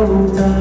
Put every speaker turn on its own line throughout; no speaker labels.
out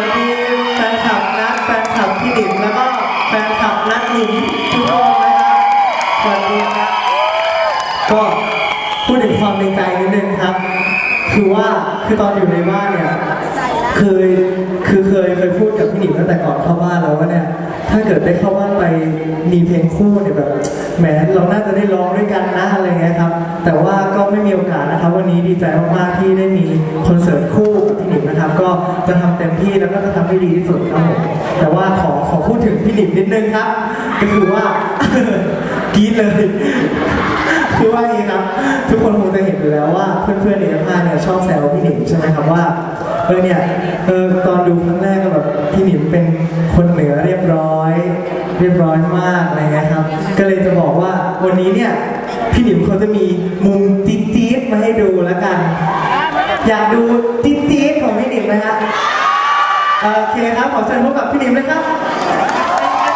วัสดีแฟนคลับนัดแฟนคลับพี่หนิมแล้วก็แฟนคลับนัดหนิมทุกคนนะครับสวัสดีครับก็พูดถึงความในใจนิดนึงครับ คือว่าคือตอนอยู่ในบ้านเนี่ยเคยคือเคยเคยพูดกับพี่หนิมตั้งแต่ก่อนเข้าบ้านแล้วว่าเนี่ยถ้าเกิดได้เข้าบ้านไปมีเพลงคู่เนี่ยแบบแหมเราน่าจะได้ร้องด้วยกันนะอะไรเงี้ยครับ แต่ว่าก็ไม่มีโอกาสนะครับ วันนี้ดีใจมากๆที่ได้มีคอนเสิร์ตคู่ กับพี่หนิมนะครับก็จะทำเต็มที่แล้วก็จะทำให้ดีที่สุดครับผมแต่ว่าขอขอพูดถึงพี่หนิมนิดนึงครับก็คือว่ากรี๊ดเลย คือว่าอย่างนี้ครับ ทุกคนคงจะเห็นอยู่แล้วว่าเพื่อนๆในผ้าเนี่ยชอบแซวพี่หนิมใช่ไหมครับว่าเออเนี่ยเออตอนดูครั้งแรกก็แบบพี่หนิมเป็นคนเหนือเรียบร้อย เรียบร้อยมากอะไรเงี้ยครับ ก็เลยจะบอกว่าวันนี้เนี่ยพี่หนิมเขาจะมีมุม โอเคครับ ขอเชิญพบกับพี่นิมเลยครับ